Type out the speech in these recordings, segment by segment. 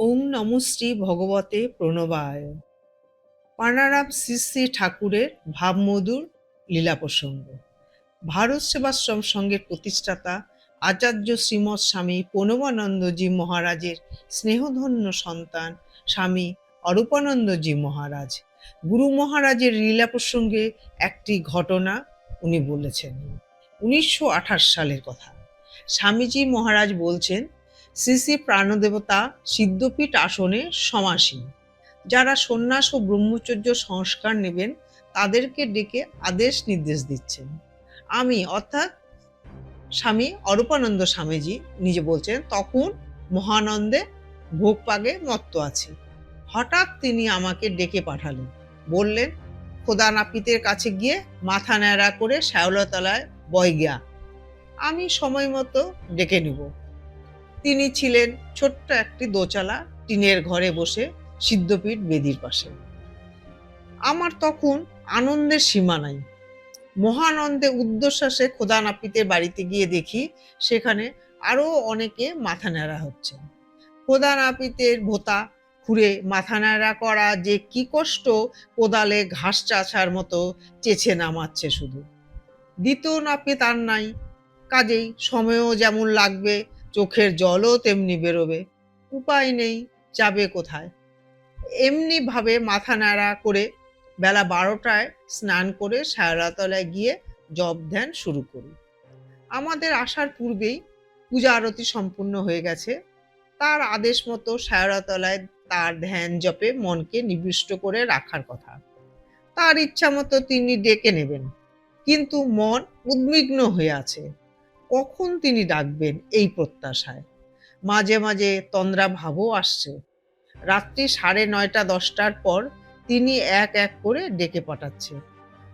ওং নম শ্রী ভগবতে প্রণবায়। পানারাম শ্রী শ্রী ঠাকুরের ভাবমধুর লীলা প্রসঙ্গ ভারত সেবাশ্রম সংঘের প্রতিষ্ঠাতা আচার্য শ্রীমৎ স্বামী প্রণবানন্দজি মহারাজের স্নেহধন্য সন্তান স্বামী অরূপানন্দজি মহারাজ। গুরু মহারাজের লীলা প্রসঙ্গে একটি ঘটনা উনি বলেছেন। উনিশশো আঠাশ সালের কথা। স্বামীজি মহারাজ বলছেন শ্রী শ্রী প্রাণদেবতা সিদ্ধপীঠ আসনে সমাসীন। যারা সন্ন্যাস ও ব্রহ্মচর্য সংস্কার নেবেন, তাদেরকে ডেকে আদেশ নির্দেশ দিচ্ছেন। আমি, অর্থাৎ স্বামী অরূপানন্দ স্বামীজি, নিজে বলছেন, তখন মহানন্দে ভোগ পাগে মত্ত আছি। হঠাৎ তিনি আমাকে ডেকে পাঠালেন। বললেন, খোদা নাপিতের কাছে গিয়ে মাথা ন্যাড়া করে শ্যাওলাতলায় বয় গিয়া। আমি সময় মতো ডেকে নেব। তিনি ছিলেন ছোট্ট একটি দোচালা টিনের ঘরে বসে সিদ্ধপীঠ বেদির পাশে। আমার তখন আনন্দের সীমা নাই। মহানন্দে উদ্দশ্বাসে খোদা নাপিতের বাড়িতে গিয়ে দেখি সেখানে আরও অনেকে মাথা ন্যাড়া হচ্ছে। খোদা নাপিতের ভোতা খুঁড়ে মাথা ন্যাড়া করা যে কি কষ্ট, কোদালে ঘাস চাছার মতো চেছে নামাচ্ছে শুধু। দ্বিতীয় নাপিত আর নাই, কাজেই সময়ও যেমন লাগবে চোখের জলও তেমনি বেরোবে। উপায় নেই, যাবে কোথায়? এমনি ভাবে মাথা নাড়া করে বেলা বারোটায় স্নান করে সায়রাতলায় গিয়ে জপ ধ্যান শুরু করি। আমাদের আসার পূর্বেই পূজা আরতি সম্পূর্ণ হয়ে গেছে। তার আদেশ মতো সায়রাতলায় তার ধ্যান জপে মনকে নিবিষ্ট করে রাখার কথা। তার ইচ্ছা মতো তিনি ডেকে নেবেন। কিন্তু মন উদ্বিগ্ন হয়ে আছে। কখন তিনি ডাকবেন এই প্রত্যাশায়? মাঝে মাঝে তন্দ্রা ভাবও আসছে। রাত্রি সাড়ে নয়টা দশটার পর তিনি এক এক করে ডেকে পাঠাচ্ছে।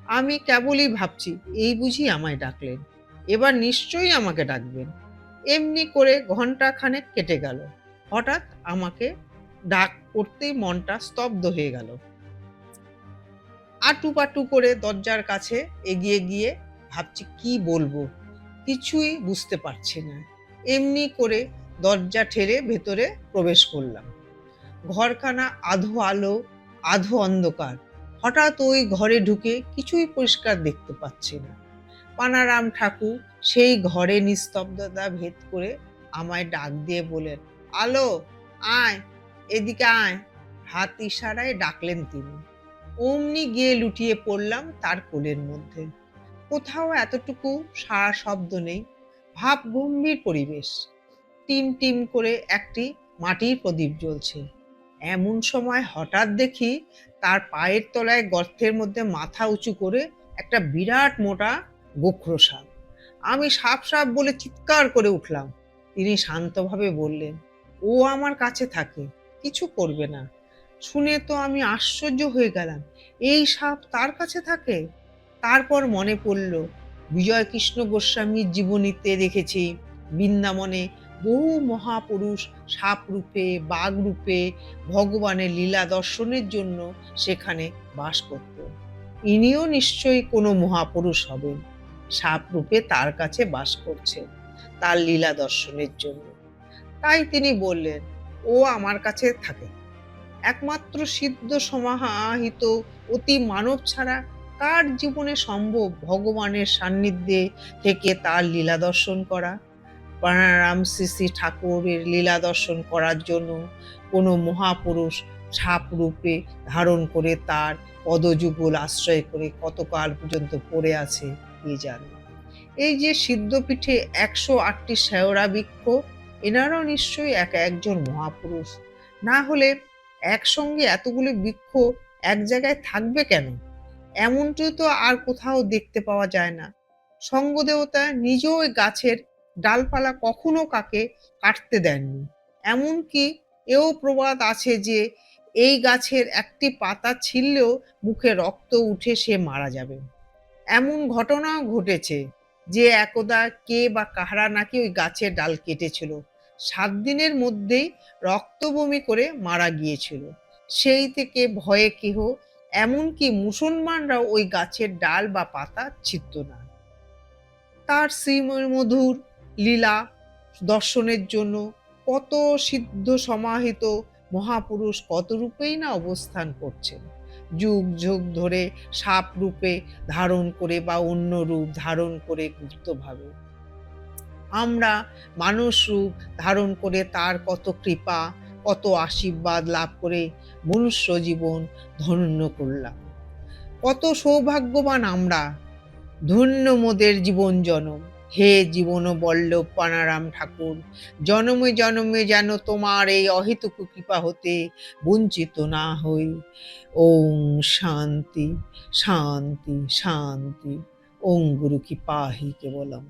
আমি কেবলই ভাবছি, এই বুঝি আমায় ডাকলেন। এবার নিশ্চয়ই আমাকে ডাকবেন। এমনি করে ঘণ্টা খানেক কেটে গেল। হঠাৎ আমাকে ডাক করতেই মনটা স্তব্ধ হয়ে গেল। আটু পাটু করে দরজার কাছে এগিয়ে গিয়ে ভাবছি, কি বলব? কিছুই বুঝতে পারছি না। এমনি করে দরজা ঠেলে ভেতরে প্রবেশ করলাম। ঘরখানা আধো আলো, আধো অন্ধকার। হঠাৎ ওই ঘরে ঢুকে কিছুই পরিষ্কার দেখতে পাচ্ছি না। পানারাম ঠাকুর সেই ঘরে নিস্তব্ধতা ভেদ করে আমায় ডাক দিয়ে বলেন আলো, আয়, এদিকে আয়। হাত ইশারায় ডাকলেন তিনি। অমনি গিয়ে লুটিয়ে পড়লাম তার কোলের মধ্যে। কোথাও এতটুকু সারা শব্দ নেই। ভাব গম্ভীর পরিবেশ। টিম টিম করে একটি মাটির প্রদীপ জ্বলছে। এমন সময় হঠাৎ দেখি তার পায়ের তলায় গর্তের মধ্যে মাথা উঁচু করে একটা বিরাট মোটা গোখরো সাপ। আমি সাপ সাপ বলে চিৎকার করে উঠলাম। তিনি শান্তভাবে বললেন, ও আমার কাছে থাকে, কিছু করবে না। শুনে তো আমি আশ্চর্য হয়ে গেলাম, এই সাপ তার কাছে থাকে? তারপর মনে পড়ল বিজয় কৃষ্ণ গোস্বামীর জীবনীতে দেখেছি বৃন্দাবনে বহু মহাপুরুষ সাপ রূপে বাঘ রূপে ভগবানের লীলা দর্শনের জন্য সেখানে বাস করত। ইনিও নিশ্চয়ই কোনো মহাপুরুষ হবেন। সাপ রূপে তার কাছে বাস করছে, তার লীলা দর্শনের জন্য। তাই তিনি বললেন, ও আমার কাছে থাকে। একমাত্র সিদ্ধ সমাহিত অতি মানব ছাড়া কার জীবনে সম্ভব ভগবানের সান্নিধ্যে থেকে তার লীলা দর্শন করা। প্রাণারাম শ্রী ঠাকুরের লীলা দর্শন করার জন্য কোনো মহাপুরুষ ছাপ রূপে ধারণ করে তার পদযুগল আশ্রয় করে কতকাল পর্যন্ত পড়ে আছে কে জানে। এই যে সিদ্ধপীঠে একশো আটটি শেওড়া বৃক্ষ, এনারাও নিশ্চয়ই এক একজন মহাপুরুষ। না হলে একসঙ্গে এতগুলি বৃক্ষ এক জায়গায় থাকবে কেন? এমনটি তো আর কোথাও দেখতে পাওয়া যায় না। সঙ্গদেবতা নিজেও ওই গাছের ডালপালা কখনো কাকে কাটতে দেননি। এমনকি এও প্রবাদ আছে যে, এই গাছের একটি পাতা ছিললেও মুখে রক্ত উঠে সে মারা যাবে। এমন ঘটনাও ঘটেছে যে, একদা কে বা কাহারা নাকি ওই গাছের ডাল কেটেছিল। সাত দিনের মধ্যেই রক্ত বমি করে মারা গিয়েছিল। সেই থেকে ভয়ে কেহ এমনকি মুসলমানরাও ওই গাছের ডাল বা পাতা ছিঁড়ত না। তার শ্রীমধুর লীলা দর্শনের জন্য কত সিদ্ধ সমাহিত মহাপুরুষ কত রূপেই না অবস্থান করছেন। যুগ যুগ ধরে সাপ রূপে ধারণ করে বা অন্য রূপ ধারণ করে গুপ্তভাবে আমরা মানুষ রূপ ধারণ করে তার কত কৃপা কত আশীর্বাদ লাভ করে মনুষ্য জীবন ধন্য করলাম। কত সৌভাগ্যবান আমরা, ধন্য মোদের জীবন জনম। হে জীবন বল্লভ পানারাম ঠাকুর, জনমে জনমে যেন তোমার এই অহেতুক কৃপা হতে বঞ্চিত না হই। ওম শান্তি শান্তি শান্তি। ওম গুরু কি পাহি কেবলম।